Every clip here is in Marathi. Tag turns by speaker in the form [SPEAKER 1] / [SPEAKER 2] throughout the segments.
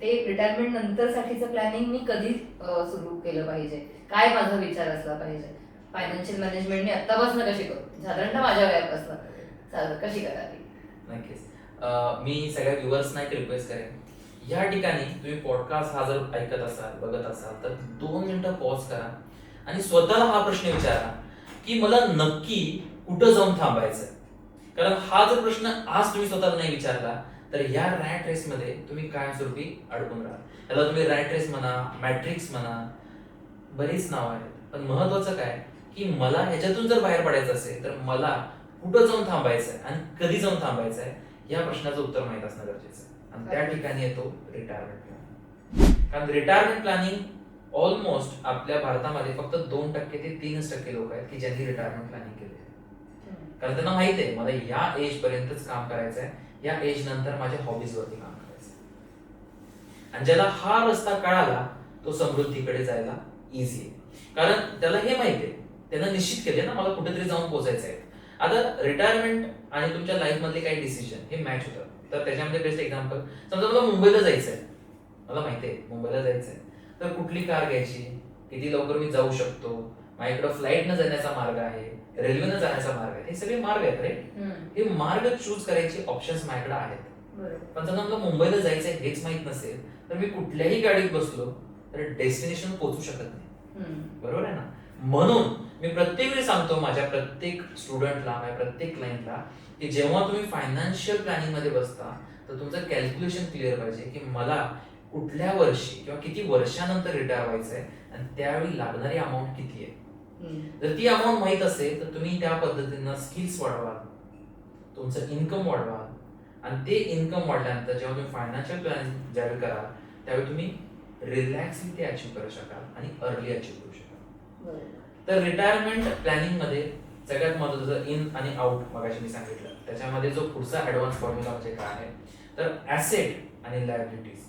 [SPEAKER 1] ते रिटायरमेंट नंतरसाठीचं प्लॅनिंग मी कधी सुरू केलं पाहिजे? काय माझा विचार असला पाहिजे? फायनान्शियल मॅनेजमेंट मी आत्तापासून कशी करू? साधारणतः माझ्या वयापासून. सा- कशी करावी?
[SPEAKER 2] नक्कीच. मी सगळ्या व्ह्युअर्सना एक रिक्वेस्ट करेन. या ठिकाणी तुम्ही पॉडकास्ट हा जर ऐकत असाल बघत असाल तर दोन मिनिटं पॉज करा आणि स्वतःला हा प्रश्न विचारा की मला नक्की कुठं जाऊन थांबायचं कारण हा जर प्रश्न आज तुम्ही स्वतःला नाही विचारला तर या रॅट रेसमध्ये तुम्ही कायमस्वरूपी अडकून राहा. त्याला तुम्ही रॅट रेस म्हणा मॅट्रिक्स म्हणा बरीच नावं आहेत. पण महत्वाचं काय? की मला ह्याच्यातून जर बाहेर पडायचं असेल तर मला कुठं जाऊन थांबायचं आहे आणि कधी जाऊन थांबायचं आहे या प्रश्नाचं उत्तर माहीत असणं गरजेचं आहे. आणि त्या ठिकाणी येतो रिटायरमेंट प्लॅनिंग कारण रिटायरमेंट प्लॅनिंग ऑलमोस्ट आपल्या भारतामध्ये फक्त दोन टक्के ते तीनच टक्के लोक आहेत की ज्यांनी रिटायरमेंट प्लॅनिंग केले कारण त्यांना माहिती आहे मला या एज पर्यंतच काम करायचं आहे या एज नंतर माझ्या हॉबीज वरती काम करायचं. आणि ज्याला हा रस्ता कळाला तो समृद्धीकडे जायला इझी आहे. कारण त्याला हे माहिती आहे त्यानं निश्चित केले ना मला कुठेतरी जाऊन पोहोचायचं आहे. आता रिटायरमेंट आणि तुमच्या लाईफ मधले काही डिसिजन हे मॅच होतात. तर त्याच्यामध्ये बेस्ट एक्झाम्पल समजा मला मुंबईला जायचं आहे मला माहिती आहे मुंबईला जायचं आहे तर कुठली कार घ्यायची? किती लवकर मी जाऊ शकतो? माझ्याकडे फ्लाईटनं जाण्याचा मार्ग आहे रेल्वेनं जाण्याचा मार्ग आहे हे सगळे मार्ग आहेत रे. हे मार्ग चूज करायचे ऑप्शन्स माझ्याकडे आहेत. पण समजा मला मुंबईला जायचं आहे हेच माहीत नसेल तर मी कुठल्याही गाडीत बसलो तर डेस्टिनेशन पोहोचू शकत नाही. बरोबर आहे ना म्हणून मी प्रत्येक वेळी सांगतो माझ्या प्रत्येक स्टुडंटला माझ्या प्रत्येक क्लायंटला की जेव्हा तुम्ही फायनान्शियल प्लॅनिंगमध्ये बसता तर तुमचं कॅल्क्युलेशन क्लिअर पाहिजे की मला कुठल्या वर्षी किंवा किती वर्षानंतर रिटायर व्हायचं आहे आणि त्यावेळी लागणारी अमाऊंट किती आहे. जर ती अमाऊंट माहीत असेल तर तुम्ही त्या पद्धतीनं स्किल्स वाढवाल तुमचं इन्कम वाढवाल आणि ते इन्कम वाढल्यानंतर जेव्हा तुम्ही फायनान्शियल प्लॅनिंग ज्यावेळी कराल त्यावेळी तुम्ही रिलॅक्सली ते अचीव्ह करू शकाल आणि अर्ली अचीव्ह करू शकाल. तर रिटायरमेंट प्लॅनिंगमध्ये सगळ्यात महत्वाचं इन आणि आउट मगाशी मी सांगितलं. त्याच्यामध्ये जो पुढचा ऍडव्हान्स फॉर्म्युला म्हणजे काय आहे तर ऍसेट आणि लायबिलिटीज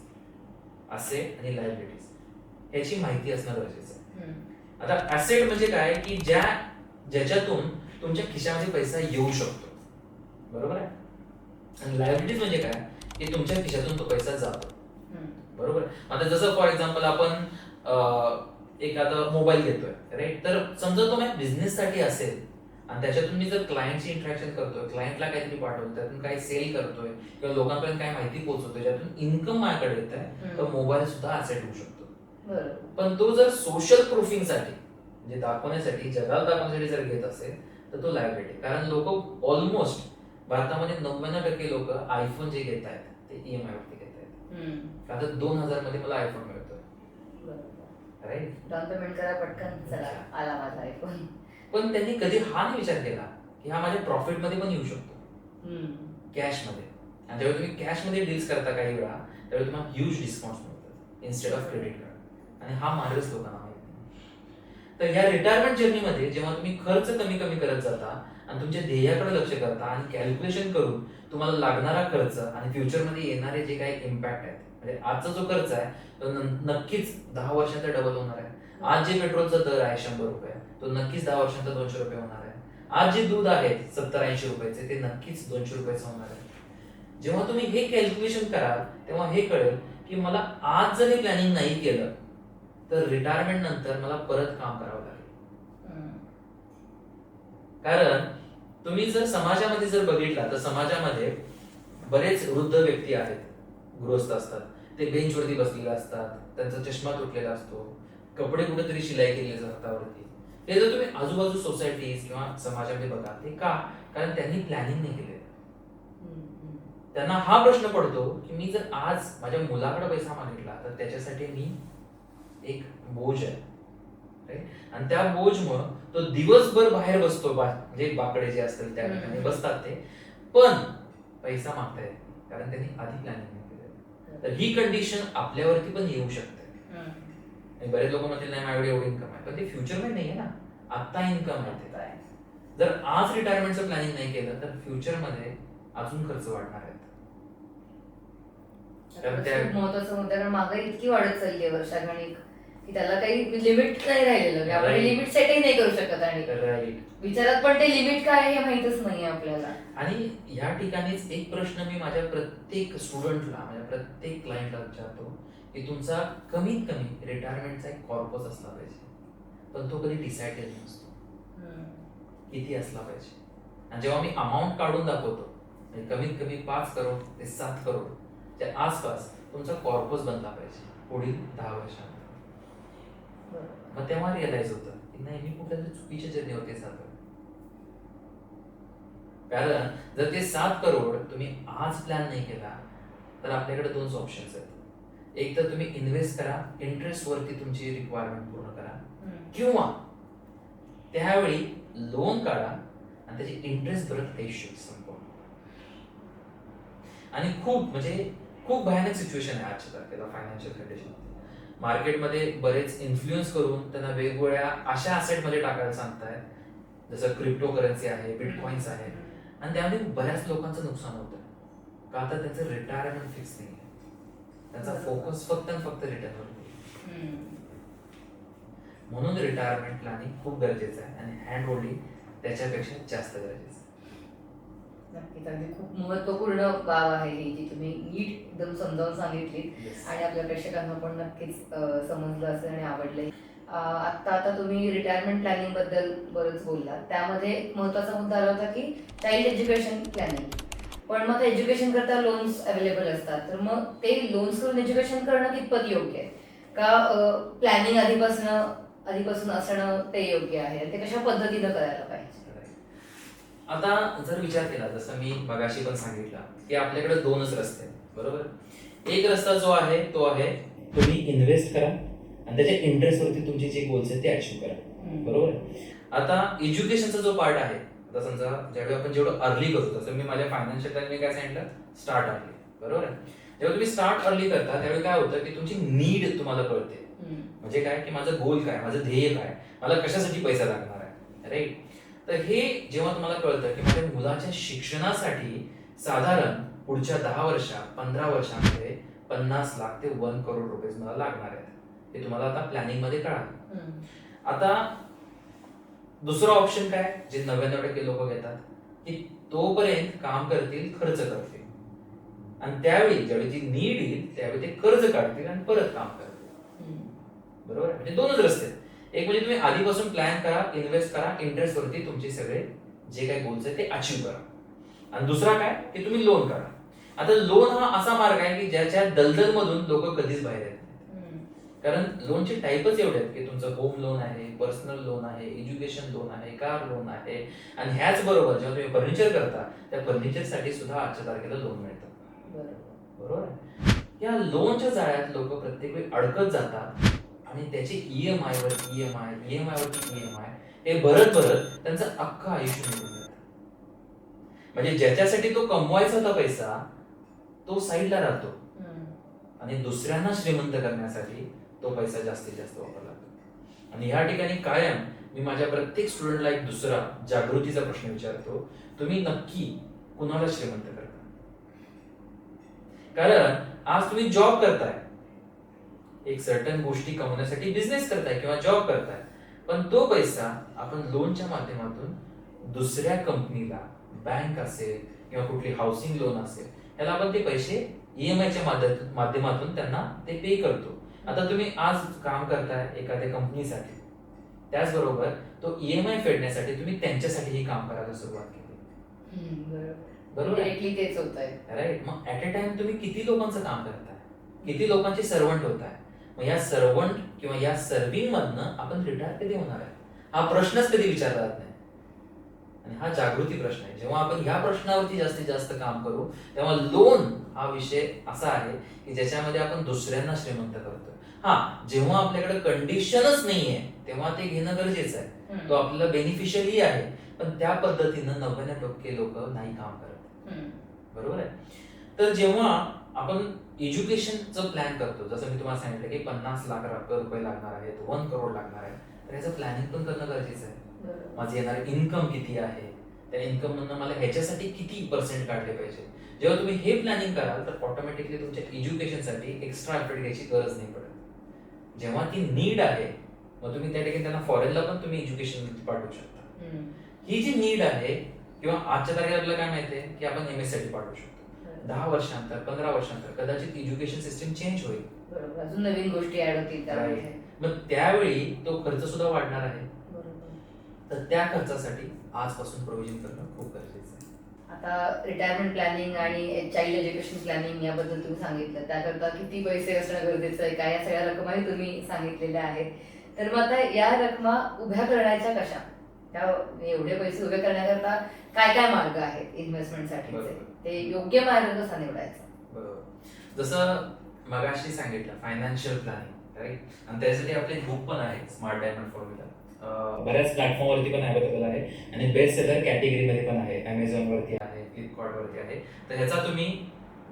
[SPEAKER 2] असेट आणि लायबिलिटीज ह्याची माहिती असणं गरजेचं आहे. आता ऍसेट म्हणजे काय? की ज्या ज्याच्यातून तुमच्या खिशामध्ये पैसा येऊ शकतो. बरोबर आहे? आणि लायबिलिटीज म्हणजे काय? की तुमच्या खिशातून तो पैसा जातो. बरोबर आता जसं फॉर एक्झाम्पल आपण एखादा मोबाईल घेतोय राईट तर समजा तो माझ्या बिझनेस साठी असेल आणि त्याच्यातून मी जर क्लायंटची इंटरॅक्शन करतोय क्लायंटला काहीतरी पाठवतोय त्यातून काही सेल करतोय किंवा लोकांपर्यंत काही माहिती पोहोचवतोय ज्यातून इन्कम माझ्याकडे येत आहे तर. मोबाईल सुद्धा असेट होऊ शकतो. पण तो जर सोशल प्रूफिंगसाठी म्हणजे दाखवण्यासाठी जगाला दाखवण्यासाठी जर घेत असेल तर तो लायबिलिटी कारण लोक ऑलमोस्ट भारतामध्ये नव्याण्णव टक्के लोक आयफोन जे घेत आहेत ते ईएमआय वरती घेत आहेत. आता दोन हजारमध्ये मला आयफोन मिळतोय. राईट
[SPEAKER 1] डाऊन पेमेंट करा पटकन चला आला माझा आयफोन
[SPEAKER 2] पण त्यांनी कधी हा नाही विचार केला की हा माझ्या प्रॉफिटमध्ये पण येऊ शकतो. कॅशमध्ये आणि जेव्हा तुम्ही कॅशमध्ये डील्स करता काही वेळा त्यावेळी तुम्हाला ह्यूज डिस्काउंट मिळतात इन्स्टेड ऑफ क्रेडिट कार्ड आणि हा मार्गच लोकांना माहीत नाही. तर या रिटायरमेंट जर्नीमध्ये जेव्हा तुम्ही खर्च कमी कमी करत जाता आणि तुमच्या ध्येयाकडे लक्ष करता आणि कॅल्क्युलेशन करून तुम्हाला लागणारा खर्च आणि फ्युचरमध्ये येणारे जे काही इम्पॅक्ट आहेत म्हणजे आजचा जो खर्च आहे तो नक्कीच दहा वर्षांचा डबल होणार आहे. आज जे पेट्रोलचा दर आहे शंभर रुपये तो नक्कीच दहा वर्षांचा दोनशे रुपये होणार आहे. आज जे दूध आहे सत्तर ऐंशी रुपयाचे ते नक्कीच दोनशे रुपयाचं होणार आहे. जेव्हा तुम्ही हे कॅल्क्युलेशन कराल तेव्हा हे कळेल की मला आज जर हे प्लॅनिंग नाही केलं तर रिटायरमेंट नंतर मला परत काम करावं लागेल. कारण तुम्ही जर समाजामध्ये जर बघितला तर समाजामध्ये बरेच वृद्ध व्यक्ती आहेत. गृहस्थ असतात. ते बेंचवरती बसलेले असतात. त्यांचा चष्मा तुटलेला असतो. कपडे कुठेतरी शिलाई केलेले असतात हातावरती हे जर तुम्ही आजूबाजू सोसायटीज किंवा समाजामध्ये बघा ते का? कारण त्यांनी प्लॅनिंग नाही केले. त्यांना हा प्रश्न पडतो की मी जर आज माझ्या मुलाकडे पैसा मागितला तर त्याच्यासाठी मी एक बोज आहे? आणि त्या बोजमुळं तो दिवसभर बाहेर बसतो म्हणजे बाकडे जे असतील त्या ठिकाणी. बसतात ते. पण पैसा मागता येत कारण त्यांनी आधी प्लॅनिंग केलं. तर ही कंडिशन आपल्यावरती पण येऊ शकते. बरेच लोक म्हणतील नाही माझ्याकडे एवढी इन्कम आहे. पण ते फ्युचरमध्ये नाही आहे ना. आता इन्कम आहे ते.
[SPEAKER 1] काय?
[SPEAKER 2] जर आज रिटायरमेंटचं प्लॅनिंग नाही केलं तर फ्युचरमध्ये अजून खर्च वाढणार आहेत.
[SPEAKER 1] महत्त्वाचा मुद्दा महागाई इतकी वाढत चालली आहे वर्षागणिक की त्याला काही लिमिट नाही राहिलेलं. आपण. लिमिट सेटही नाही करू शकत आणि विचारात पण ते लिमिट काय आहे हे माहितच नाही आपल्याला.
[SPEAKER 2] आणि या ठिकाणीच एक प्रश्न मी माझ्या प्रत्येक स्टुडंटला माझ्या प्रत्येक क्लायंटला विचारतो की तुमचा कमीत कमी रिटायरमेंटचा एक कॉर्पस असला पाहिजे. पण तो कधी डिसाइडेड नसतो.
[SPEAKER 1] हम्म.
[SPEAKER 2] किती असला पाहिजे. आणि जेव्हा मी अमाऊंट काढून दाखवतो म्हणजे कमीत कमी पाच करोड ते सात करोड आसपास तुमचा कॉर्पस बनला पाहिजे. पुढील दहा वर्षांमध्ये. मग तेव्हा रिअलाइज होतं की नाही मी कुठल्या तरी चुकीच्या जर्नीवरती जातोय कारण जर ते सात करोड तुम्ही आज प्लॅन नाही केला तर आपल्याकडे दोनच ऑप्शन्स आहेत. एक तर तुम्ही इन्व्हेस्ट करा इंटरेस्ट वरती तुमची रिक्वायरमेंट पूर्ण करा. किंवा त्यावेळी लोन काढा आणि त्याची इंटरेस्ट भरत आयुष्य संपवा. आणि खूप म्हणजे खूप भयानक सिच्युएशन आहे आजच्या तारखेला फायनान्शियल कंडिशन मार्केटमध्ये बरेच इन्फ्लुएन्स करून त्यांना वेगवेगळ्या अशा asset मध्ये टाकायला सांगतायत जसं क्रिप्टो करन्सी आहे बिटकॉइन्स आहे. आणि त्यामध्ये बऱ्याच लोकांचं नुकसान होतं. का तर त्यांचं रिटायरमेंट फिक्स नाही त्यांचा. फोकस फक्त आणि फक्त रिटर्नवर. म्हणून रिटायरमेंट प्लॅनिंग खूप गरजेचं आहे. आणि हँड होल्डिंग त्याच्यापेक्षा जास्त गरजेचं आहे.
[SPEAKER 1] नक्कीच. अगदी खूप महत्त्वपूर्ण बाब आहे ही जी तुम्ही नीट एकदम समजावून सांगितली
[SPEAKER 2] Yes.
[SPEAKER 1] आणि आपल्या प्रेक्षकांना पण नक्कीच अं, समजलं असेल आणि आवडलंय. अं, आत्ता आता तुम्ही रिटायरमेंट प्लॅनिंगबद्दल बरंच बोललात. त्यामध्ये एक महत्त्वाचा मुद्दा आला होता की चाइल्ड एज्युकेशन प्लॅनिंग पण मग एज्युकेशन करता लोन्स अवेलेबल असतात. तर मग ते लोन्स करून एज्युकेशन करणं कितपत योग्य आहे? का प्लॅनिंग आधीपासून आधीपासून असणं ते योग्य आहे? ते कशा पद्धतीनं करायला पाहिजे?
[SPEAKER 2] आता जर विचार केला जसं मी मगाशी पण सांगितलं की आपल्याकडे दोनच रस्ते आहेत बरोबर? एक रस्ता जो आहे तो आहे तुम्ही इन्व्हेस्ट करा आणि त्याच्या इंटरेस्ट वरती तुमचे जे गोल्स आहेत ते अचीव्ह करा. बरोबर? आता एज्युकेशनचा जो पार्ट आहे आता समजा ज्यावेळी आपण जेवढं अर्ली करतो जसं मी माझ्या फायनान्शियल टाइम काय सांगितलं? स्टार्ट अर्ली बरोबर? आहे जेव्हा तुम्ही स्टार्ट अर्ली करता त्यावेळी काय होतं की तुमची नीड तुम्हाला कळते. म्हणजे काय? की माझं गोल काय? माझं ध्येय काय? मला कशासाठी पैसा लागणार आहे? राईट तर हे जेव्हा तुम्हाला कळतं की माझ्या मुलाच्या शिक्षणासाठी साधारण पुढच्या दहा वर्षात पंधरा वर्षांमध्ये पन्नास लाख ते वन करोड रुपये मला लागणार आहेत हे तुम्हाला आता प्लॅनिंगमध्ये कळालं
[SPEAKER 1] हम्म.
[SPEAKER 2] आता दुसरं ऑप्शन काय जे नव्याण्णव टक्के लोक घेतात की तोपर्यंत काम करतील खर्च करतील आणि त्यावेळी ज्यावेळी जी नीड येईल त्यावेळी ते कर्ज काढतील आणि परत काम करतील. बरोबर? म्हणजे दोनच रस्ते. एक म्हणजे तुम्ही आधीपासून प्लॅन करा इन्व्हेस्ट करा इंटरेस्ट वरती तुमचे सगळे जे काही गोल्स आहेत ते अचीव्ह करा. आणि दुसरा काय? की तुम्ही लोन करा. आता लोन हा असा मार्ग आहे की ज्याच्या दलदल मधून लोक कधीच बाहेर येत नाहीत. कारण लोनचे टाईपच एवढे आहेत की तुमचं होम लोन आहे पर्सनल लोन आहे एज्युकेशन लोन आहे कार लोन आहे. आणि ह्याच बरोबर जेव्हा तुम्ही फर्निचर करता त्या फर्निचरसाठी सुद्धा आजच्या तारखेला लोन मिळतं.
[SPEAKER 1] बरोबर.
[SPEAKER 2] बरोबर आहे? या लोनच्या जाळ्यात लोक प्रत्येक वेळी अडकत जातात. आणि त्याचे E ईएम आय वर E EMI EMI वरती ईएम आय हे भरत भरत त्यांचं अख्खं आयुष्य निघून जातं. म्हणजे ज्याच्यासाठी तो कमवायचा होता पैसा तो साईडला राहतो. आणि दुसऱ्यांना श्रीमंत करण्यासाठी तो पैसा जास्तीत जास्त वापरला जातो. आणि ह्या ठिकाणी कायम मी माझ्या प्रत्येक स्टुडंटला एक दुसरा जागृतीचा प्रश्न विचारतो. तुम्ही नक्की कुणाला श्रीमंत करता? कारण आज तुम्ही जॉब करताय. एक सर्टन गोष्टी कमवण्यासाठी बिझनेस करताय किंवा जॉब करताय. पण तो पैसा आपण लोनच्या माध्यमातून दुसऱ्या कंपनीला बँक असेल किंवा कुठली हाऊसिंग लोन असेल त्याला आपण ते पैसे ईएमआय च्या माध्य- माध्यमातून त्यांना ते पे करतो. आता तुम्ही आज काम करताय एखाद्या कंपनीसाठी त्याचबरोबर तो ईएमआय फेडण्यासाठी तुम्ही त्यांच्यासाठीही काम करायला सुरुवात केली.
[SPEAKER 1] बरोबर.
[SPEAKER 2] राईट मग ऍट अ टाइम तुम्ही किती लोकांचं काम करताय? किती लोकांचे सर्वंट होत आहे मग या सर्वंट किंवा या सर्विंग मधनं आपण रिटायर कधी होणार आहे? हा प्रश्नच कधी विचारला जात नाही. आणि हा जागृती प्रश्न आहे. जेव्हा आपण ह्या प्रश्नावरती जास्तीत जास्त काम करू तेव्हा लोन हा विषय असा आहे की ज्याच्यामध्ये आपण दुसऱ्यांना श्रीमंत करतो हा जेव्हा आपल्याकडे कंडिशनच नाहीये तेव्हा ते घेणं गरजेचं आहे. तो आपल्याला बेनिफिशियली आहे पण त्या पद्धतीनं नव्याण्णव टक्के लोक नाही काम करत. बरोबर आहे? तर जेव्हा आपण एज्युकेशनचं प्लॅन करतो. जसं मी तुम्हाला सांगितलं की पन्नास लाख रुपये लागणार आहेत वन करोड लागणार आहे तर याचं प्लॅनिंग पण करणं गरजेचं आहे. माझं येणार इन्कम किती आहे? त्या इन्कम मधनं मला ह्याच्यासाठी किती पर्सेंट काढले पाहिजे? जेव्हा तुम्ही हे प्लॅनिंग कराल तर ऑटोमॅटिकली तुमच्या एज्युकेशनसाठी एक्स्ट्रा एफर्ट घ्यायची गरज नाही पडत. जेव्हा ती नीड आहे मग तुम्ही त्या ठिकाणी त्यांना फॉरेनला पण तुम्ही एज्युकेशन पाठवू शकता. ही जी नीड आहे किंवा आजच्या तारखेला आपल्याला काय माहितीये की आपण एम एससाठी पाठवू शकतो. दहा वर्षांतर पंधरा वर्षांतर कदाचित एज्युकेशन सिस्टम चेंज होईल.
[SPEAKER 1] बरोबर. अजून नवीन गोष्टी ऍड होतील
[SPEAKER 2] मग त्यावेळी तो खर्च सुद्धा वाढणार आहे.
[SPEAKER 1] बरोबर.
[SPEAKER 2] तर त्या खर्चासाठी आजपासून प्रोव्हिजन करणं खूप गरजेचं आहे.
[SPEAKER 1] आता रिटायरमेंट प्लॅनिंग आणि चाइल्ड एज्युकेशन प्लॅनिंग याबद्दल तुम्ही सांगितलं. त्याकरता किती पैसे असणं गरजेचं आहे? काय या सगळ्या रकमाही तुम्ही सांगितलेल्या आहेत. तर मग आता या रकमा उभ्या करण्याच्या कशा? त्या एवढे पैसे उभे करण्याकरता काय काय मार्ग आहेत इन्व्हेस्टमेंटसाठी
[SPEAKER 2] बरोबर.
[SPEAKER 1] ते योग्य मार्ग कसा निवडायचा?
[SPEAKER 2] बरोबर. जसं मगाशी सांगितलं फायनान्शियल प्लॅनिंग राईट आणि त्यासाठी आपले बुक पण आहे स्मार्ट डायमंड फॉर्म्युला बऱ्याच प्लॅटफॉर्मवरती पण अवेलेबल आहे आणि बेस्ट सेलर कॅटेगरीमध्ये पण आहे. अमेझॉनवरती वरती आहे फ्लिपकार्ट वरती आहे. तर ह्याचा तुम्ही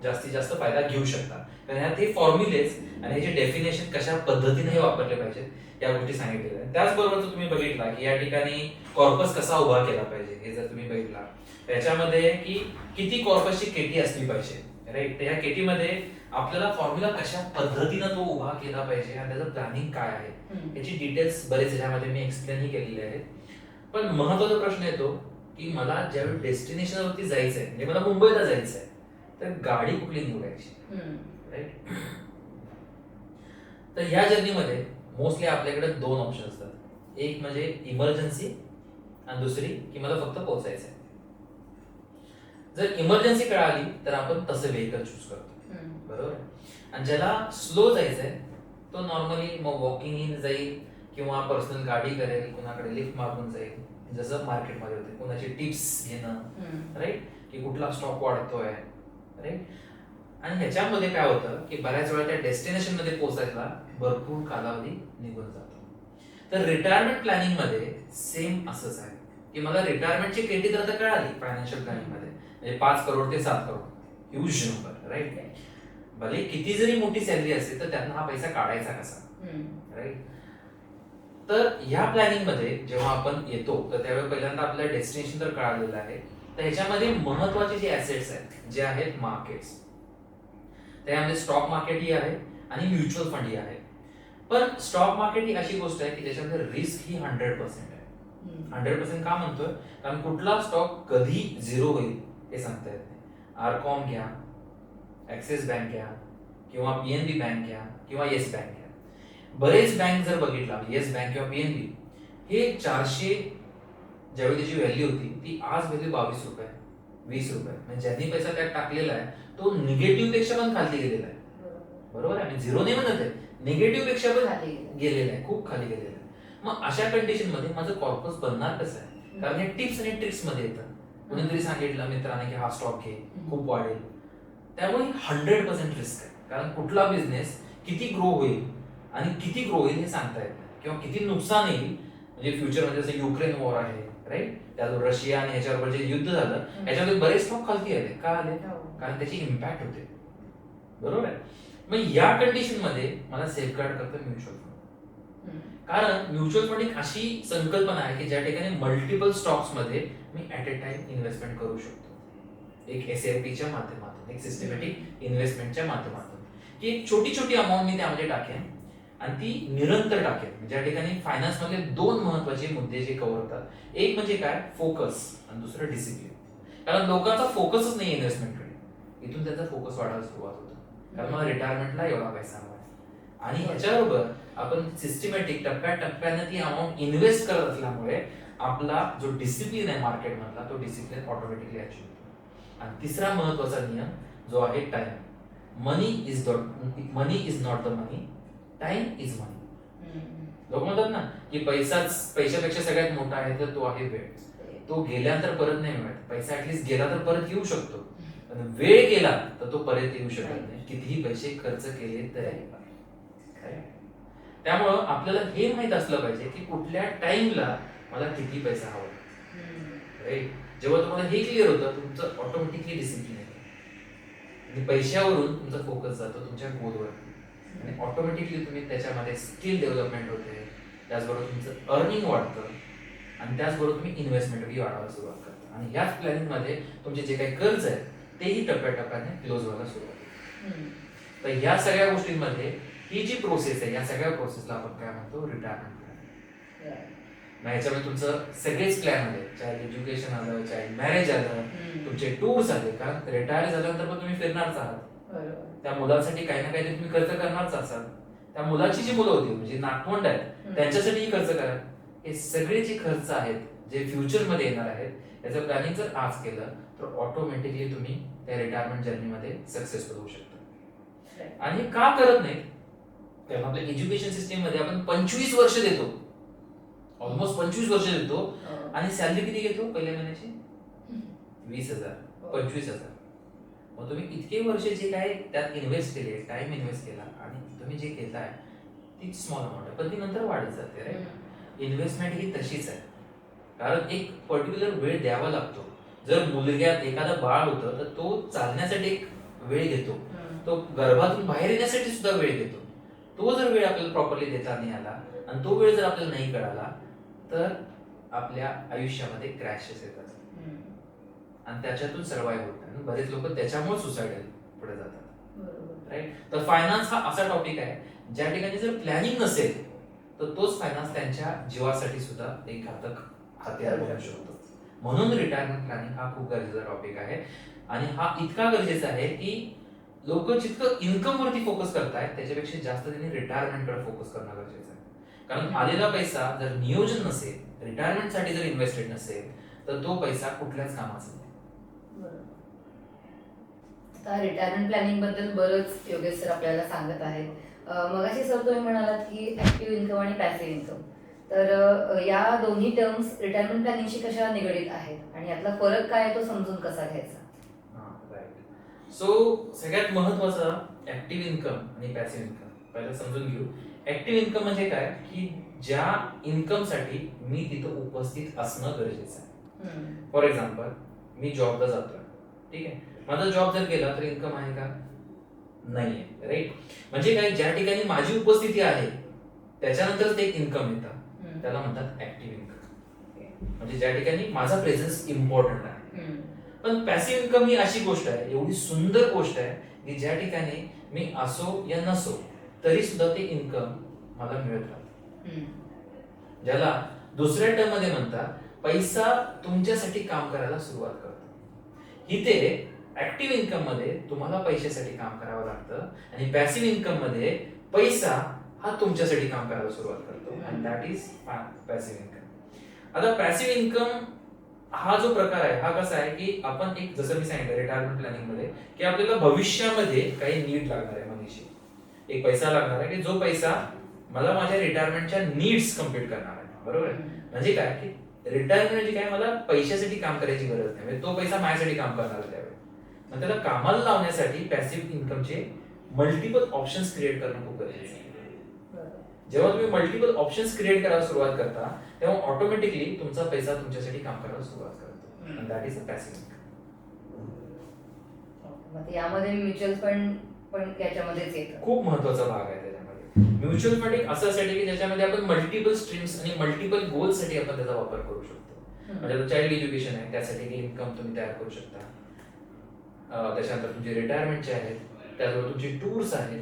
[SPEAKER 2] जास्तीत जास्त फायदा घेऊ शकता. कारण ह्यात हे फॉर्म्युलेज आणि ह्याचे डेफिनेशन कशा पद्धतीने हे वापरले पाहिजेत या गोष्टी सांगितलेल्या आहेत. त्याचबरोबर जर तुम्ही बघितला की या ठिकाणी कॉर्पस कसा उभा केला पाहिजे हे जर तुम्ही बघितला त्याच्यामध्ये की किती कॉर्पसची केटी असली पाहिजे राईट तर या केटीमध्ये आपल्याला फॉर्म्युला कशा पद्धतीनं तो उभा केला पाहिजे आणि त्याचं प्लॅनिंग काय आहे. याची डिटेल्स बरेच याच्यामध्ये मी एक्सप्लेनही केलेले आहेत. पण महत्त्वाचा प्रश्न येतो की मला ज्यावेळी डेस्टिनेशनवरती जायचंय म्हणजे मला मुंबईला जायचंय तर गाडी कुठली निवडायची. राईट तर ह्या जर्नीमध्ये मोस्टली आपल्याकडे दोन ऑप्शन असतात. एक म्हणजे इमर्जन्सी आणि दुसरी की मला फक्त पोहोचायचं आहे जर इमर्जन्सी कळाली तर आपण तसं व्हेकल चूज करतो. बरोबर? आणि ज्याला स्लो जायचंय तो नॉर्मली मग वॉकिंग इन जाईल किंवा पर्सनल गाडी करेल कुणाकडे लिफ्ट मागून जाईल. जसं मार्केटमध्ये होते कुणाची टिप्स घेणं. राईट की कुठला स्टॉक वाढतोय. राईट आणि ह्याच्यामध्ये काय होतं की बऱ्याच वेळा त्या डेस्टिनेशनमध्ये पोहोचायला भरपूर कालावधी निघून जातो. तर रिटायरमेंट प्लॅनिंगमध्ये सेम असंच आहे. की मला रिटायरमेंटची केटी तर आता कळाली फायनान्शियल प्लॅनिंगमध्ये. म्हणजे पाच करोड ते सात करोड. ह्यूज नंबर राईट भले किती जरी मोठी सॅलरी असेल तर त्यांना हा पैसा काढायचा कसा. राईट तर ह्या प्लॅनिंगमध्ये जेव्हा आपण येतो तर त्यावेळी पहिल्यांदा आपल्याला डेस्टिनेशन तर कळालेलं आहे. तर ह्याच्यामध्ये महत्त्वाचे जे ऍसेट्स आहेत जे आहेत मार्केट्स त्यामध्ये स्टॉक मार्केट ही आहे आणि म्युच्युअल फंड ही आहे. पण स्टॉक मार्केट ही अशी गोष्ट आहे की त्याच्यामध्ये रिस्क ही हंड्रेड पर्सेंट आहे. हंड्रेड पर्सेंट का म्हणतोय? कारण कुठला स्टॉक कधी झिरो होईल? हे सांगता येत नाही. आरकॉम घ्या ऍक्सिस बँक घ्या किंवा पीएनबी बँक घ्या किंवा येस बँक घ्या. बरेच बँक जर बघितला येस बँक किंवा पीएनबी हे चारशे ज्यावेळी त्याची व्हॅल्यू होती ती आज व्हॅल्यू बावीस रुपये वीस रुपये. म्हणजे ज्यांनी पैसा त्यात टाकलेला आहे तो निगेटिव्हपेक्षा पण खाली गेलेला आहे.
[SPEAKER 1] बरोबर.
[SPEAKER 2] आहे? झिरो नाही म्हणत आहे. निगेटिव्हपेक्षा पण. गेलेलं आहे. खूप खाली गेलेलं आहे. मग अशा कंडिशनमध्ये माझं कॉर्पस बनणार कसं आहे? कारण हे टिप्स आणि ट्रिक्समध्ये येतं. कोणीतरी सांगितलं मित्राने की हा स्टॉक घे खूप वाढेल. त्यामुळे हंड्रेड पर्सेंट रिस्क आहे. कारण कुठला बिझनेस किती ग्रो होईल आणि किती ग्रो होईल हे सांगता येत नाही. किंवा किती नुकसान येईल म्हणजे फ्युचरमध्ये जसं युक्रेन वॉर आहे राईट त्याचबरोबर रशिया आणि ह्याच्यावर जे युद्ध झालं याच्यामध्ये बरेच स्टॉक खालती आले. का आले?
[SPEAKER 1] हो.
[SPEAKER 2] कारण त्याची इम्पॅक्ट होते. बरोबर आहे? मग या कंडिशनमध्ये मला सेफगार्ड करतं म्युच्युअल फंड
[SPEAKER 1] हम्म.
[SPEAKER 2] कारण म्युच्युअल फंड एक अशी संकल्पना आहे की ज्या ठिकाणी मल्टिपल स्टॉक्समध्ये मी ऍट अ टाइम इन्व्हेस्टमेंट करू शकतो. एक एस आय पीच्या माध्यमातून एक सिस्टमॅटिक इन्व्हेस्टमेंटच्या माध्यमातून. की एक छोटी छोटी अमाऊंट मी त्यामध्ये टाकेन आणि ती निरंतर टाकेन. ज्या ठिकाणी फायनान्स मधले दोन महत्त्वाचे मुद्दे जे कव्हर होतात एक म्हणजे काय? फोकस आणि दुसरं डिसिप्लिन कारण लोकांचा फोकसच नाही इन्व्हेस्टमेंटकडे इथून त्यांचा फोकस वाढायला सुरुवात होतो. कारण मला रिटायरमेंटला एवढा पैसा हवा आणि ह्याच्याबरोबर आपण सिस्टमॅटिक टप्प्याटप्प्यानं ती अमाऊंट इन्व्हेस्ट करत असल्यामुळे आपला जो डिसिप्लिन आहे मार्केटमधला तो डिसिप्लिन ऑटोमॅटिकली अचीव होतो. आणि तिसरा महत्त्वाचा नियम जो आहे time money is money is not the money time is money. लोक म्हणतात ना की पैसाच पैशापेक्षा सगळ्यात मोठा आहे तर तो आहे वेळ. तो गेल्यानंतर परत नाही मिळत. पैसा ऍटलीस्ट गेला तर परत येऊ शकतो. पण वेळ गेला तर तो परत येऊ शकत नाही. कितीही पैसे खर्च केले तरी. त्यामुळं आपल्याला हे माहीत असलं पाहिजे की कुठल्या टाइमला मला किती पैसा हवा. राईट जेव्हा तुम्हाला हे क्लिअर होतं तुमचं ऑटोमॅटिकली डिसिप्लिन येतं. आणि पैशावरून तुमचा फोकस जातो तुमच्या गोलवरती आणि ऑटोमॅटिकली तुम्ही त्याच्यामध्ये स्किल डेव्हलपमेंट होते. त्याचबरोबर तुमचं अर्निंग वाढतं. आणि त्याचबरोबर तुम्ही इन्व्हेस्टमेंटही वाढवायला सुरुवात करता. आणि ह्याच प्लॅनिंगमध्ये तुमचे जे काही कर्ज आहेत तेही टप्प्याटप्प्याने क्लोज व्हायला सुरुवात. तर ह्या सगळ्या गोष्टींमध्ये ही जी प्रोसेस आहे या सगळ्या प्रोसेसला आपण काय म्हणतो रिटायरमेंट प्लॅन मग ह्याच्यामध्ये तुमचं सगळेच प्लॅन आले. चाहे एज्युकेशन आलं चाहे मॅरेज आलं. तुमचे टूर्स आले. कारण रिटायर झाल्यानंतर पण तुम्ही फिरणारच आहात. त्या मुलांसाठी काही ना काहीतरी तुम्ही खर्च करणारच असाल. त्या मुलाची जी मुलं होती म्हणजे नातवंड आहेत. त्यांच्यासाठीही खर्च करा. हे सगळे जे खर्च आहेत जे फ्युचरमध्ये येणार आहेत याचं प्लॅनिंग जर आज केलं तर ऑटोमॅटिकली तुम्ही त्या रिटायरमेंट जर्नीमध्ये सक्सेसफुल होऊ शकता. आणि का करत नाही कारण आपल्या एज्युकेशन सिस्टीममध्ये आपण पंचवीस वर्ष देतो. ऑलमोस्ट पंचवीस वर्ष देतो.
[SPEAKER 1] हो.
[SPEAKER 2] आणि सॅलरी किती घेतो पहिल्या महिन्याची. वीस हजार.
[SPEAKER 1] हो.
[SPEAKER 2] पंचवीस हजार. मग तुम्ही इतके वर्ष जे काय त्यात इन्व्हेस्ट केले टाइम इन्व्हेस्ट केला आणि तुम्ही जे घेताय ती स्मॉल अमाऊंट आहे. पण ती नंतर वाढत जाते राईट. इन्व्हेस्टमेंट ही तशीच आहे. कारण एक पर्टिक्युलर वेळ द्यावा लागतो. जर मुलग्यात एखादा बाळ होतं तर तो चालण्यासाठी एक वेळ घेतो. तो गर्भातून बाहेर येण्यासाठी सुद्धा वेळ घेतो. तो जर वेळ आपल्याला प्रॉपरली देता नाही आला आणि तो वेळ जर आपल्याला नाही कळाला तर आपल्या आयुष्यामध्ये क्रॅशेस येतात. आणि त्याच्यातून सर्वाईव्ह होत. नाही आणि बरेच लोक त्याच्यामुळे सुसाइडल पुढे जातात. राईट तर फायनान्स हा असा टॉपिक आहे ज्या ठिकाणी जर प्लॅनिंग नसेल तर तोच फायनान्स त्यांच्या जीवासाठी सुद्धा एक घातक हत्यार बनू शकतो. म्हणून रिटायरमेंट प्लॅनिंग हा खूप गरजेचा टॉपिक आहे. आणि हा इतका गरजेचा आहे की लोक जितकं इन्कम वरती फोकस करतायत त्याच्यापेक्षा जास्त त्यांनी रिटायरमेंटकडे फोकस करणं गरजेचं आहे. कारण आलेला पैसा जर नियोजन नसेल रिटायरमेंटसाठी जर इन्व्हेस्टेड नसेल तर तो पैसा कुठल्याच कामाचा नाही.
[SPEAKER 1] आता रिटायरमेंट प्लॅनिंगबद्दल बरंच योगेश सर आपल्याला सांगत आहेत. मगाशी सर तुम्ही म्हणालात की ऍक्टिव्ह इन्कम आणि पॅसिव्ह इन्कम तर या दोन्ही टर्म्स रिटायरमेंट प्लॅनिंगशी कशा निगडीत आहेत? आणि यातला फरक काय आहे तो समजून कसा घ्यायचा?
[SPEAKER 2] सो सगळ्यात महत्त्वाचा ऍक्टिव्ह इन्कम आणि पॅसिव्ह इन्कम पहिलं समजून घेऊ. ऍक्टिव्ह इन्कम म्हणजे काय? की ज्या इन्कमसाठी मी तिथं उपस्थित असणं गरजेचं आहे. फॉर एक्झाम्पल मी जॉबला जातोय. ठीक आहे? माझा जॉब जर गेला तर इन्कम आहे का? नाहीये. राईट म्हणजे काय? ज्या ठिकाणी माझी उपस्थिती आहे त्याच्यानंतरच ते एक इन्कम येतं.
[SPEAKER 1] हम्म.
[SPEAKER 2] त्याला म्हणतात ऍक्टिव्ह इन्कम म्हणजे ज्या ठिकाणी माझा प्रेझेन्स इम्पॉर्टंट आहे. पण पॅसिव्ह इन्कम ही अशी गोष्ट आहे एवढी सुंदर गोष्ट आहे की ज्या ठिकाणी मी असो या नसो तरी सुद्धा ते इन्कम मला मिळत राहतं. ज्याला दुसऱ्या टर्ममध्ये म्हणतात पैसा तुमच्यासाठी काम करायला सुरुवात करतो. इथे ऍक्टिव्ह इन्कममध्ये तुम्हाला पैशासाठी काम करावं लागतं आणि पॅसिव्ह इन्कममध्ये पैसा हा तुमच्यासाठी काम करायला सुरुवात करतो. आणि दॅट इज पॅसिव्ह इन्कम आता पॅसिव्ह इन्कम हा जो प्रकार आहे हा कसा आहे की आपण एक जसं मी सांगितलं रिटायरमेंट प्लॅनिंगमध्ये की आपल्याला भविष्यामध्ये काही नीड लागणार आहे मनीषी. एक पैसा लागणार आहे की जो पैसा मला माझ्या रिटायरमेंटच्या नीड्स कंप्लीट करणार आहे. बरोबर? आहे म्हणजे काय? की रिटायरमेंट म्हणजे काय मला पैशासाठी काम करायची गरज नाही. म्हणजे तो पैसा माझ्यासाठी काम करणार त्यावेळी. मग त्याला कामाला लावण्यासाठी पॅसिव्ह इन्कमचे मल्टिपल ऑप्शन्स क्रिएट करणं खूप गरजेचं आहे. जेव्हा तुम्ही मल्टिपल ऑप्शन्स क्रिएट करायला सुरुवात करता तेव्हा ऑटोमॅटिकली तुमचा पैसा तुमच्यासाठी काम करायला सुरुवात करतो. दॅट इज अ पॅसिव्ह
[SPEAKER 1] यामध्ये म्युच्युअल फंड पण याच्यामध्येच येतं.
[SPEAKER 2] खूप महत्त्वाचा भाग आहे त्याच्यामध्ये. म्युच्युअल फंड एक असं साठी की ज्याच्यामध्ये आपण मल्टिपल स्ट्रीम्स आणि मल्टिपल गोल्ससाठी आपण त्याचा वापर करू शकतो. म्हणजे चाइल्ड एज्युकेशन आहे त्यासाठी इन्कम तुम्ही तयार करू शकता. अं, त्याच्यानंतर तुमचे रिटायरमेंटचे आहेत त्याचबरोबर तुमचे टूर्स आहेत.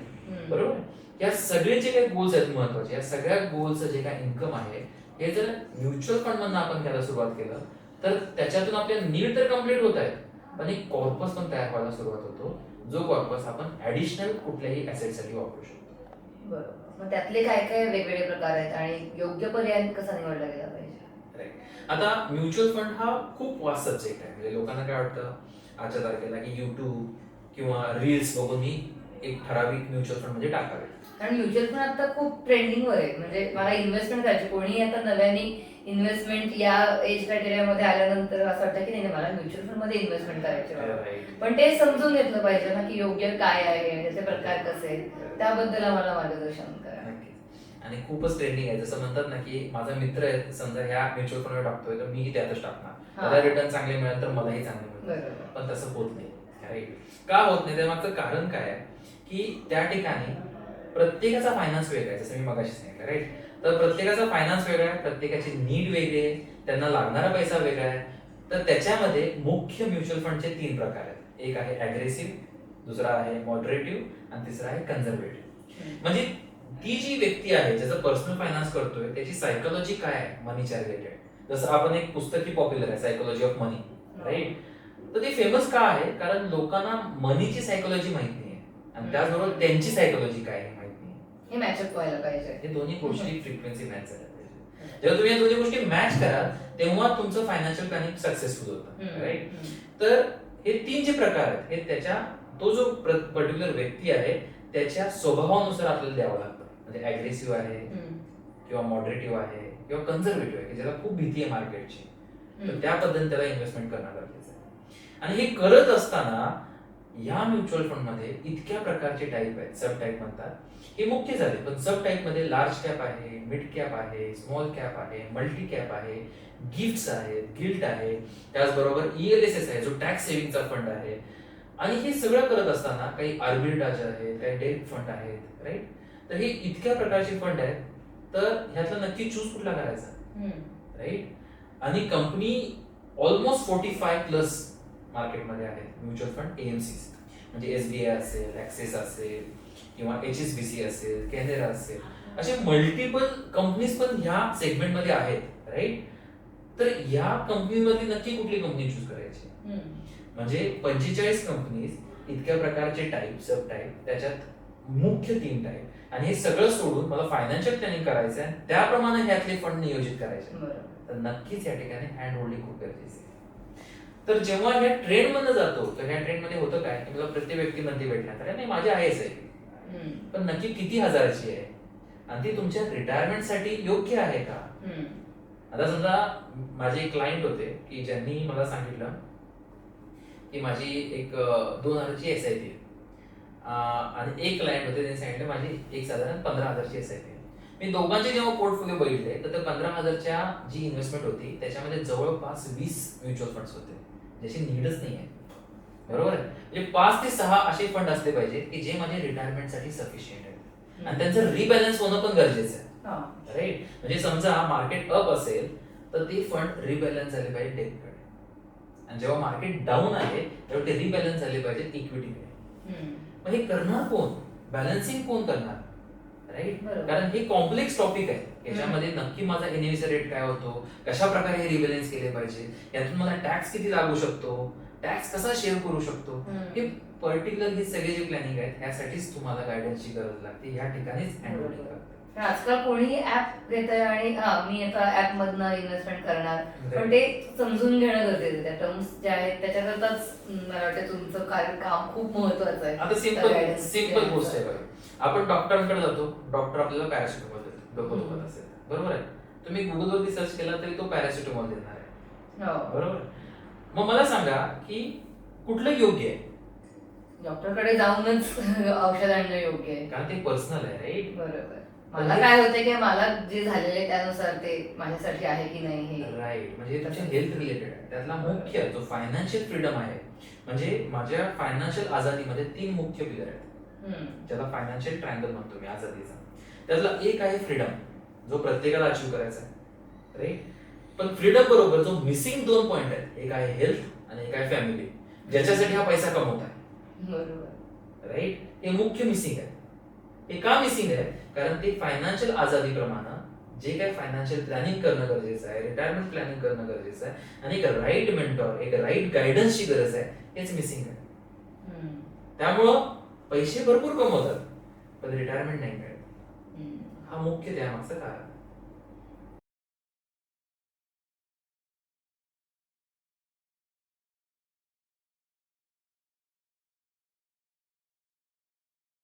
[SPEAKER 2] बरोबर? या सगळे जे काही गोल्स आहेत महत्त्वाचे या सगळ्या गोल्सचं जे काही इन्कम आहे हे जर म्युच्युअल फंड मधनं आपण घ्यायला सुरुवात केलं तर त्याच्यातून आपल्या नीड तर कंप्लीट होत आहेत. पण एक कॉर्पस पण तयार व्हायला सुरुवात होतो जो कॉर्पस आपण ऍडिशनल कुठल्याही ऍसेटसाठी वापरू शकतो.
[SPEAKER 1] बरोबर. मग त्यातले काय काय वेगवेगळे प्रकार आहेत आणि योग्य पर्याय कसा निवडला गेला पाहिजे?
[SPEAKER 2] आता म्युच्युअल फंड हा खूप वास्ट सब्जेक्ट आहे. म्हणजे लोकांना काय वाटतं? आजच्या तारखेला की युट्यूब किंवा रील्स बघून मी एक ठराविक म्युच्युअल फंडमध्ये टाकावे.
[SPEAKER 1] कारण म्युच्युअल फंड आता खूप ट्रेंडिंग वर आहे. म्हणजे मला इन्व्हेस्टमेंट करायची कोणी आता नव्याने इन्व्हेस्टमेंट या एजमध्ये आल्यानंतर असं वाटतं की नाही मला म्युच्युअल फंडमध्ये इन्व्हेस्टमेंट करायची. पण ते समजून घेतलं पाहिजे ना की योग्य काय आहे त्याचे प्रकार कसे त्याबद्दल आम्हाला मार्गदर्शन करा.
[SPEAKER 2] आणि खूपच ट्रेंडिंग आहे. जसं म्हणतात ना की माझा मित्र आहे समजा ह्या म्युच्युअल फंडवर टाकतोय तर मीही त्यातच टाकणार. त्याला रिटर्न चांगले मिळेल तर मलाही चांगले मिळेल. पण तसं होत नाही? का होत नाही? त्यामागचं कारण काय आहे? की त्या ठिकाणी प्रत्येकाचा फायनान्स वेगळा आहे जसं मी मगाशी सांगितलं राईट तर प्रत्येकाचा फायनान्स वेगळा आहे प्रत्येकाची नीड वेगळी आहे त्यांना लागणारा पैसा वेगळा आहे. तर त्याच्यामध्ये मुख्य म्युच्युअल फंडचे तीन प्रकार आहेत. एक आहे अग्रेसिव्ह दुसरा आहे मॉडरेटिव्ह आणि तिसरा आहे कन्झर्वेटिव्ह. म्हणजे ती जी व्यक्ती आहे ज्याचं पर्सनल फायनान्स करतोय त्याची सायकोलॉजी काय आहे? मनीच्या रिलेटेड जसं आपण एक पुस्तकी पॉप्युलर आहे सायकोलॉजी ऑफ मनी राईट तर ते फेमस का आहे? कारण लोकांना मनीची सायकोलॉजी माहीत आणि त्याचबरोबर त्यांची सायकोलॉजी काय आहे माहीत नाही
[SPEAKER 1] हे मॅचअप व्हायला पाहिजे
[SPEAKER 2] हे दोन्ही गोष्टी फ्रिक्वेन्सी मॅच झाल्या पाहिजे जेव्हा तुम्ही या दोन्ही गोष्टी मॅच कराल तेव्हा तुमचं फायनान्शियल प्लॅनिंग सक्सेसफुल होतं. राईट. तर हे तीन जे प्रकार आहेत हे त्याच्या तो जो पर्टिक्युलर व्यक्ती आहे त्याच्या स्वभावानुसार आपल्याला द्यावं लागतं म्हणजे अग्रेसिव्ह आहे. किंवा मॉडरेटिव्ह आहे किंवा कन्झर्वेटिव्ह आहे की ज्याला खूप भीती आहे मार्केटची तर. त्या पद्धतीने त्याला इन्व्हेस्टमेंट करणं गरजेचं आहे आणि हे करत असताना या म्युच्युअल फंडमध्ये इतक्या प्रकारचे टाईप आहेत. सब टाईप म्हणतात. हे मुख्य झाले. पण सब टाईपमध्ये लार्ज कॅप आहे मिड कॅप आहे स्मॉल कॅप आहे मल्टी कॅप आहे गिफ्ट्स आहेत गिल्ट आहे. त्याचबरोबर E ईएलएसएस आहे जो टॅक्स सेव्हिंगचा फंड आहे. आणि हे सगळं करत असताना काही आर्बिटाज आहेत काही डेट फंड आहेत राईट तर हे इतक्या प्रकारचे फंड आहेत. तर ह्यातला नक्की चूज कुठला करायचा. राईट आणि company almost forty five plus मार्केटमध्ये आहेत. म्युच्युअल फंड एएमसी म्हणजे एस बी आय असेल ऍक्सिस असेल किंवा एच एस बी सी असेल कॅनेरा असेल. असे मल्टिपल कंपनीज पण ह्या सेगमेंटमध्ये आहेत राईट तर ह्या कंपनीमधली नक्की कुठली कंपनी चूज करायची. म्हणजे पंचेचाळीस कंपनीज इतक्या प्रकारचे टाईप सब टाईप त्याच्यात मुख्य तीन टाईप आणि हे सगळं सोडून मला फायनान्शियल प्लॅनिंग करायचं आहे त्याप्रमाणे ह्यातले फंड नियोजित करायचे.
[SPEAKER 1] बरोबर.
[SPEAKER 2] तर नक्कीच या ठिकाणी हँड होल्डिंग खूप गरजेची तर जेव्हा ह्या ट्रेंडमध्ये जातो तर ह्या ट्रेंडमध्ये होतं काय? की मला प्रत्येक व्यक्ती मध्ये भेटणार अरे नाही माझी आहेच आहे. पण नक्की किती हजाराची आहे? आणि ती तुमच्या रिटायरमेंटसाठी योग्य आहे का. आता समजा माझे एक क्लायंट होते की ज्यांनी मला सांगितलं की माझी एक दोन हजारची एस आय पी आणि एक क्लायंट होते त्यांनी सांगितलं माझी एक साधारण पंधरा हजारची एस आय पी मी दोघांचे जेव्हा पोर्टफोलिओ बघितले तर पंधरा हजारच्या जी इन्व्हेस्टमेंट होती त्याच्यामध्ये जवळपास वीस म्युच्युअल फंड्स होते. ज्याची नीडच नाही आहे बरोबर आहे? म्हणजे पाच ते सहा असे फंड असले पाहिजे की जे माझ्या रिटायरमेंटसाठी सफिशियंट आहेत. आणि त्यांचं रिबॅलन्स होणं पण गरजेचं आहे.
[SPEAKER 1] हा.
[SPEAKER 2] राईट म्हणजे समजा मार्केट अप असेल तर ते फंड रिबॅलन्स झाले पाहिजे डेबिटकडे आणि जेव्हा मार्केट डाऊन आहे तेव्हा ते रिबॅलन्स झाले पाहिजे इक्विटीकडे. मग हे करणार कोण? बॅलन्सिंग कोण करणार? राईट. कारण हे कॉम्प्लेक्स टॉपिक आहे. याच्यामध्ये नक्की माझा एनएव्हीचा रेट काय होतो? कशा प्रकारे हे रिबॅलन्स केले पाहिजे? यातून मला टॅक्स किती लागू शकतो? टॅक्स कसा शेअर करू शकतो. हे पर्टिक्युलर हे सगळे जे प्लॅनिंग आहेत ह्यासाठीच तुम्हाला गायडन्सची गरज लागते. ह्या ठिकाणीच हँडल
[SPEAKER 1] आजकाल कोणीही ऍप घेत आहे आणि हा मी आता ऍप मधनं इन्व्हेस्टमेंट करणार. पण ते समजून घेणं गरजेचं. त्या टर्म्स ज्या आहेत त्याच्याकरताच मला वाटतं तुमचं कार्य काम खूप महत्वाचं आहे.
[SPEAKER 2] आता सिंपल सिंपल. गोष्ट आहे बघा. आपण डॉक्टरांकडे जातो. डॉक्टर आपल्याला पॅरासिटामॉल डोकं. दुखत असेल. बरोबर आहे? तुम्ही गुगलवरती सर्च केला तरी तो पॅरासिटामॉल देणार आहे.
[SPEAKER 1] हो.
[SPEAKER 2] बरोबर मग मला सांगा की कुठलं योग्य आहे?
[SPEAKER 1] डॉक्टरकडे जाऊनच औषध आणणं योग्य आहे.
[SPEAKER 2] कारण ते पर्सनल आहे राईट
[SPEAKER 1] बरोबर. मला काय होतंय की मला जे झालेलं आहे त्यानुसार ते माझ्यासाठी आहे की नाही हे.
[SPEAKER 2] राईट म्हणजे तुमच्या हेल्थ रिलेटेड आहे. त्यातला मुख्य जो फायनान्शियल फ्रीडम आहे. म्हणजे माझ्या फायनान्शियल आझादीमध्ये तीन मुख्य पिलर आहेत. ज्याला फायनान्शियल ट्रायंगल म्हणतो मी आझादीचा. त्यातला एक आहे फ्रीडम जो प्रत्येकाला अचीव करायचा आहे. राईट पण फ्रीडम बरोबर जो मिसिंग दोन पॉइंट आहेत एक आहे हेल्थ आणि एक आहे फॅमिली ज्याच्यासाठी हा पैसा कमवत आहे. राईट हे मुख्य मिसिंग आहे. हे का मिसिंग आहे? कारण ते फायनान्शियल आझादीप्रमाणे जे काही फायनान्शियल प्लॅनिंग करणं गरजेचं आहे रिटायरमेंट प्लॅनिंग करणं गरजेचं आहे आणि एक राईट मेंटॉर एक राईट गायडन्सची गरज आहे हेच मिसिंग आहे. त्यामुळं पैसे भरपूर कमवतात पण रिटायरमेंट नाही मिळत
[SPEAKER 1] हम्म.
[SPEAKER 2] हा मुख्य त्यामागचं कारण